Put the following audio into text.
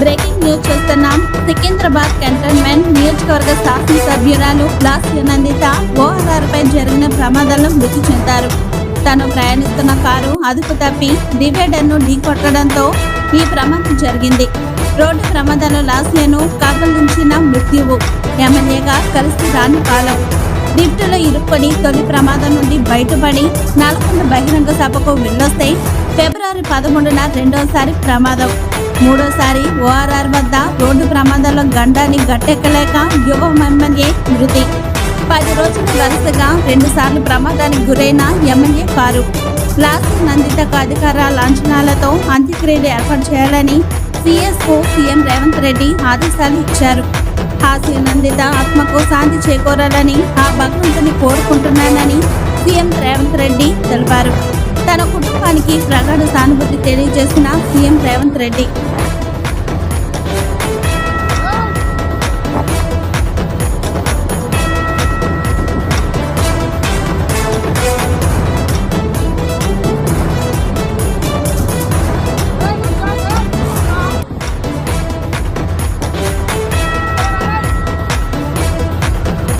Breaking news చూస్తున్నాం. Secunderabad cantonment నియోజకవర్గ శాసనసభ్యురాలు లాస్య నందిత ఓఆర్ఆర్ పై జరిగిన ప్రమాదంలో మృతి చెందారు. తను ప్రయాణిస్తున్న కారు అదుపు తప్పి డివైడర్ను ఢీకొట్టడంతో ఈ ప్రమాదం జరిగింది. రోడ్డు ప్రమాదంలో లాస్యను కబలించిన మృత్యువు. ఎమ్మెల్యేగా కలిసి రాని కాలం లిఫ్టులో ఇరుక్కొని తొలి ప్రమాదం నుండి బయటపడి నల్గొండ బహిరంగ సభకు వెళ్ళొస్తే ఫిబ్రవరి పదమూడున రెండోసారి ప్రమాదం. మూడోసారి ఓఆర్ఆర్ వద్ద రోడ్డు ప్రమాదంలో గండాన్ని గట్టెక్కలేక యువ ఎమ్మెల్యే మృతి. పది రోజులు వరుసగా రెండుసార్లు ప్రమాదానికి గురైన ఎమ్మెల్యే కారు ప్లాస్టిక్ నందితకు అధికార లాంఛనాలతో అంత్యక్రియలు ఏర్పాటు చేయాలని సిఎస్ఓ సీఎం రేవంత్ రెడ్డి ఆదేశాలు ఇచ్చారు. హాస్య నందిత ఆత్మకు శాంతి చేకూరాలని ఆ భగవంతుని కోరుకుంటున్నానని సీఎం రేవంత్ రెడ్డి తెలిపారు. తన కుటుంబానికి ప్రగాఢ సానుభూతి తెలియజేసిన సీఎం రేవంత్ రెడ్డి.